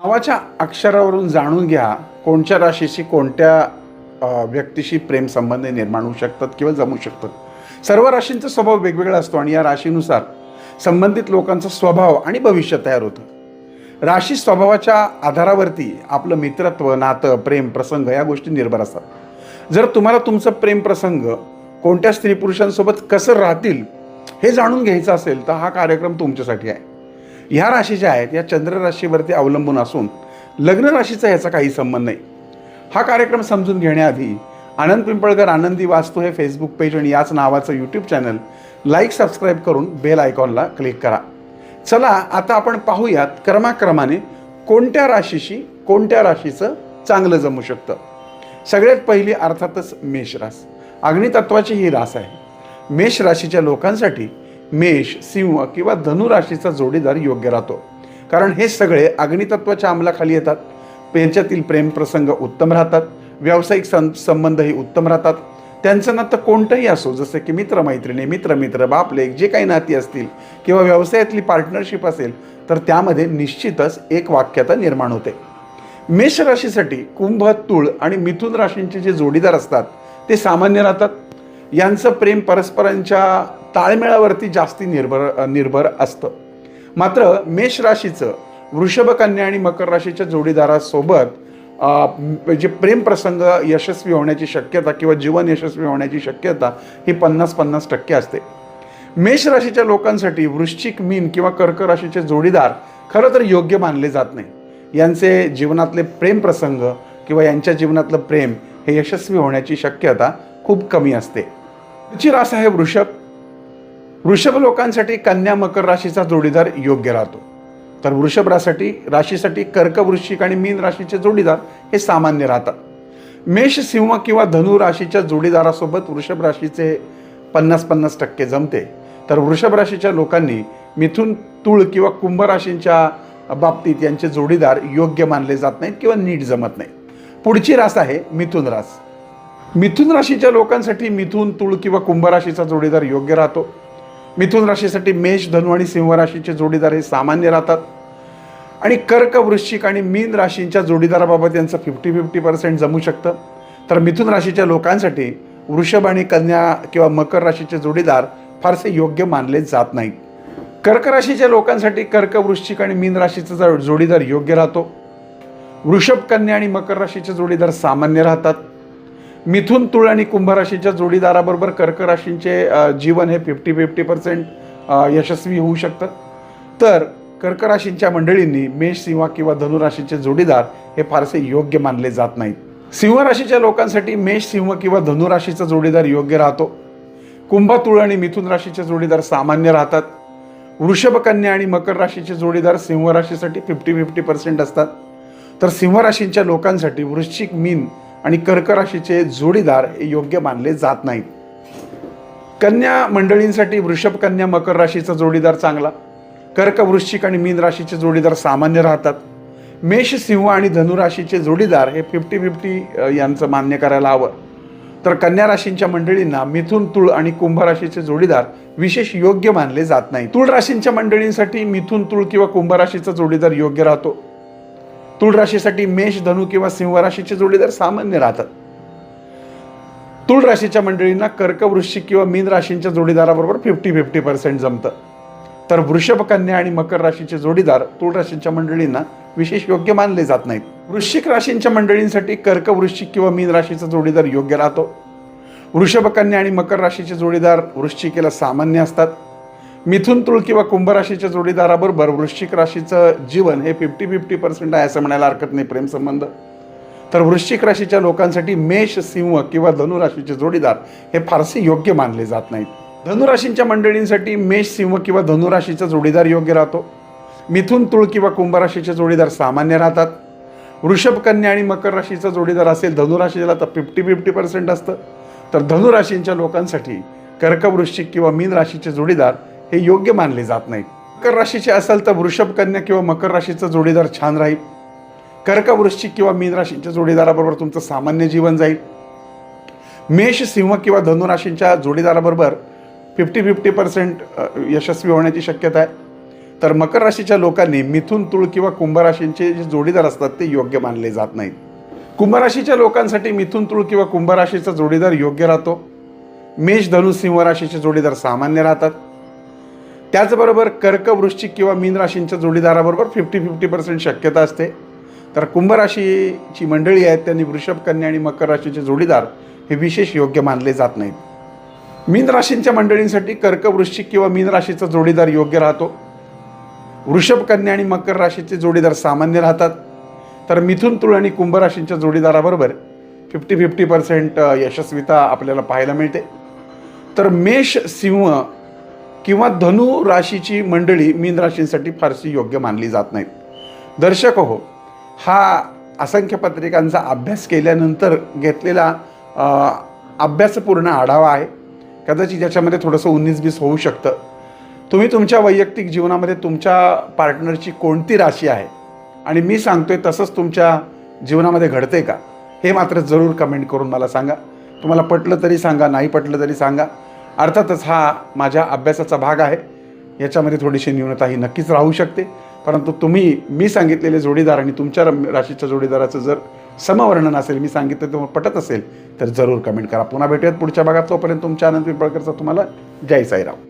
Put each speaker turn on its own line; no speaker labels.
नावाच्या अक्षरावरून जाणून घ्या कोणत्या राशीशी कोणत्या व्यक्तीशी प्रेमसंबंध निर्माण होऊ शकतात किंवा जमू शकतात? सर्व राशींचा स्वभाव वेगवेगळा असतो आणि या राशीनुसार संबंधित लोकांचा स्वभाव आणि भविष्य तयार होतं. राशी स्वभावाच्या आधारावरती आपलं मित्रत्व नातं प्रेम प्रसंग या गोष्टी निर्भर असतात. जर तुम्हाला तुमचं प्रेम प्रसंग कोणत्या स्त्री पुरुषांसोबत कसं राहतील हे जाणून घ्यायचं असेल तर हा कार्यक्रम तुमच्यासाठी आहे. ह्या राशी ज्या आहेत या चंद्र राशीवरती अवलंबून असून लग्न राशीचा याचा काही संबंध नाही. हा कार्यक्रम समजून घेण्याआधी आनंद पिंपळकर आनंदी वास्तू हे फेसबुक पेज आणि याच नावाचं यूट्यूब चॅनल लाईक सबस्क्राईब करून बेल आयकॉनला क्लिक करा. चला आता आपण पाहूयात क्रमाक्रमाने कोणत्या राशीशी कोणत्या राशीचं चांगलं जमू शकतं. सगळ्यात पहिली अर्थातच मेष रास. अग्नितत्वाची ही रास आहे. मेष राशीच्या लोकांसाठी मेष सिंह किंवा धनु राशीचा जोडीदार योग्य राहतो. कारण हे सगळे अग्नितत्वाच्या अंमलाखाली येतात. त्यांच्यातील प्रेमप्रसंग उत्तम राहतात. व्यावसायिक सं संबंधही उत्तम राहतात. त्यांचं नातं कोणतंही असो जसं की मित्रमैत्रिणी मित्रमित्र बापलेख जे काही नाती असतील किंवा व्यवसायातली पार्टनरशिप असेल तर त्यामध्ये निश्चितच एक वाक्यता निर्माण होते. मेष राशीसाठी कुंभ तुळ आणि मिथुन राशींचे जे जोडीदार असतात ते सामान्य राहतात. यांचं प्रेम परस्परांच्या ताळमेळावरती जास्ती निर्भर निर्भर असतं. मात्र मेष राशीचं वृषभकन्या आणि मकर राशीच्या जोडीदारासोबत जे जे म्हणजे प्रेमप्रसंग यशस्वी होण्याची शक्यता किंवा जीवन यशस्वी होण्याची शक्यता ही पन्नास पन्नास टक्के असते. मेष राशीच्या लोकांसाठी वृश्चिक मीन किंवा कर्क राशीचे जोडीदार खरं तर योग्य मानले जात नाही. यांचे जीवनातले प्रेमप्रसंग किंवा यांच्या जीवनातलं प्रेम हे यशस्वी होण्याची शक्यता खूप कमी असते. पुढची रास आहे वृषभ वृषभ लोकांसाठी कन्या मकर राशीचा जोडीदार योग्य राहतो. तर वृषभ रासाठी राशीसाठी कर्क वृश्चिक आणि मीन राशीचे जोडीदार हे सामान्य राहतात. मेष सिंह किंवा धनु राशीच्या जोडीदारासोबत वृषभ राशीचे पन्नास पन्नास टक्के जमते. तर वृषभ राशीच्या लोकांनी मिथुन तुळ किंवा कुंभ राशींच्या बाबतीत यांचे जोडीदार योग्य मानले जात नाहीत किंवा नीट जमत नाहीत. पुढची रास आहे मिथुन रास. मिथुन राशीच्या लोकांसाठी मिथुन तुळ किंवा कुंभ राशीचा जोडीदार योग्य राहतो. मिथुन राशीसाठी मेष धनु आणि सिंह राशीचे जोडीदार हे सामान्य राहतात. आणि कर्क वृश्चिक आणि मीन राशींच्या जोडीदाराबाबत यांचं फिफ्टी फिफ्टी पर्सेंट जमू शकतं. तर मिथुन राशीच्या लोकांसाठी वृषभ आणि कन्या किंवा मकर राशीचे जोडीदार फारसे योग्य मानले जात नाहीत. कर्क राशीच्या लोकांसाठी कर्क वृश्चिक आणि मीन राशीचा जोडीदार योग्य राहतो. वृषभ कन्या आणि मकर राशीचे जोडीदार सामान्य राहतात. मिथुन तुळ आणि कुंभराशीच्या जोडीदाराबरोबर कर्क राशींचे जीवन हे फिफ्टी फिफ्टी पर्सेंट यशस्वी होऊ शकतं. तर कर्क राशींच्या मंडळींनी मेष सिंह किंवा धनुराशीचे जोडीदार हे फारसे योग्य मानले जात नाहीत. सिंह राशीच्या लोकांसाठी मेष सिंह किंवा धनुराशीचा जोडीदार योग्य राहतो. कुंभ तुळ आणि मिथुन राशीचे जोडीदार सामान्य राहतात. वृषभकन्या आणि मकर राशीचे जोडीदार सिंह राशीसाठी फिफ्टी फिफ्टी पर्सेंट असतात. तर सिंह राशींच्या लोकांसाठी वृश्चिक मीन आणि कर्क राशीचे जोडीदार हे योग्य मानले जात नाहीत. कन्या मंडळींसाठी वृषभ कन्या मकर राशीचा जोडीदार चांगला. कर्क वृश्चिक आणि मीन राशीचे जोडीदार सामान्य राहतात. मेष सिंह आणि धनुराशीचे जोडीदार हे फिफ्टी फिफ्टी यांचं मान्य करायला हवं. तर कन्या राशींच्या मंडळींना मिथुन तुळ आणि कुंभ राशीचे जोडीदार विशेष योग्य मानले जात नाही तुळ राशींच्या मंडळींसाठी मिथुन तुळ किंवा कुंभ राशीचा जोडीदार योग्य राहतो. तुळ राशीसाठी मेष धनु किंवा सिंह राशीचे जोडीदार सामान्य राहतात. तुळ राशीच्या मंडळींना कर्क वृश्चिक किंवा मीन राशींच्या जोडीदाराबरोबर फिफ्टी फिफ्टी पर्सेंट जमतं. तर वृषभ कन्या आणि मकर राशीचे जोडीदार तुळ राशींच्या मंडळींना विशेष योग्य मानले जात नाहीत. वृश्चिक राशींच्या मंडळींसाठी कर्क वृश्चिक किंवा मीन राशीचा जोडीदार योग्य राहतो. वृषभ कन्या आणि मकर राशीचे जोडीदार वृश्चिकेला सामान्य असतात. मिथुन तुळ किंवा कुंभ राशीच्या जोडीदाराबरोबर वृश्चिक राशीचं जीवन हे फिफ्टी फिफ्टी पर्सेंट आहे असं म्हणायला हरकत नाही प्रेमसंबंध तर वृश्चिक राशीच्या लोकांसाठी मेष सिंह किंवा धनुराशीचे जोडीदार हे फारसे योग्य मानले जात नाहीत. धनुराशींच्या मंडळींसाठी मेष सिंह किंवा धनुराशीचा जोडीदार योग्य राहतो. मिथुन तुळ किंवा कुंभ राशीचे जोडीदार सामान्य राहतात. वृषभ कन्या आणि मकर राशीचा जोडीदार असेल धनुराशीला तर फिफ्टी फिफ्टी पर्सेंट असतं. तर धनुराशींच्या लोकांसाठी कर्कवृश्चिक किंवा मीन राशीचे जोडीदार हे योग्य मानले जात नाही मकर राशीचे असेल तर वृषभ कन्या किंवा मकर राशीचा जोडीदार छान राहील. कर्क वृश्चिक किंवा मीन राशींच्या जोडीदाराबरोबर तुमचं सामान्य जीवन जाईल. मेष सिंह किंवा धनु राशींच्या जोडीदाराबरोबर फिफ्टी फिफ्टी पर्सेंट यशस्वी होण्याची शक्यता आहे. तर मकर राशीच्या लोकांनी मिथुन तुळ किंवा कुंभराशींचे जे जोडीदार असतात ते योग्य मानले जात नाहीत. कुंभ राशीच्या लोकांसाठी मिथुन तुळ किंवा कुंभराशीचा जोडीदार योग्य राहतो. मेष धनु सिंह राशीचे जोडीदार सामान्य राहतात. त्याचबरोबर कर्कवृश्चिक किंवा मीन राशींच्या जोडीदाराबरोबर फिफ्टी फिफ्टी पर्सेंट शक्यता असते. तर कुंभ राशीची मंडळी आहेत त्यांनी वृषभ कन्या आणि मकर राशीचे जोडीदार हे विशेष योग्य मानले जात नाहीत. मीन राशींच्या मंडळींसाठी कर्कवृश्चिक किंवा मीन राशीचा जोडीदार योग्य राहतो. वृषभ कन्या आणि मकर राशीचे जोडीदार सामान्य राहतात. तर मिथुन तुळ आणि कुंभ राशींच्या जोडीदाराबरोबर फिफ्टी फिफ्टी पर्सेंट यशस्वीता आपल्याला पाहायला मिळते. तर मेष सिंह किंवा धनु राशीची मंडळी मीन राशींसाठी फारशी योग्य मानली जात नाहीत. दर्शक हो हा असंख्य पत्रिकांचा अभ्यास केल्यानंतर घेतलेला अभ्यासपूर्ण आढावा आहे. कदाचित ज्याच्यामध्ये थोडंसं उन्नीस बीस होऊ शकतं. तुम्ही तुमच्या वैयक्तिक जीवनामध्ये तुमच्या पार्टनरची कोणती राशी आहे? आणि मी सांगतोय तसंच तुमच्या जीवनामध्ये घडते का? हे मात्र जरूर कमेंट करून मला सांगा. तुम्हाला पटलं तरी सांगा नाही पटलं तरी सांगा. अर्थातच हा माझ्या अभ्यासाचा भाग आहे. याच्यामध्ये थोडीशी न्यूनता ही नक्कीच राहू शकते. परंतु तुम्ही मी सांगितलेले जोडीदार आणि तुमच्या रम- राशीच्या जोडीदाराचं जर समवर्णन असेल मी सांगितलं तुम्हाला पटत असेल तर जरूर कमेंट करा. पुन्हा भेटूयात पुढच्या भागात. तोपर्यंत तुमच्या आनंद पिंपळकरचा तुम्हाला जय साईराम.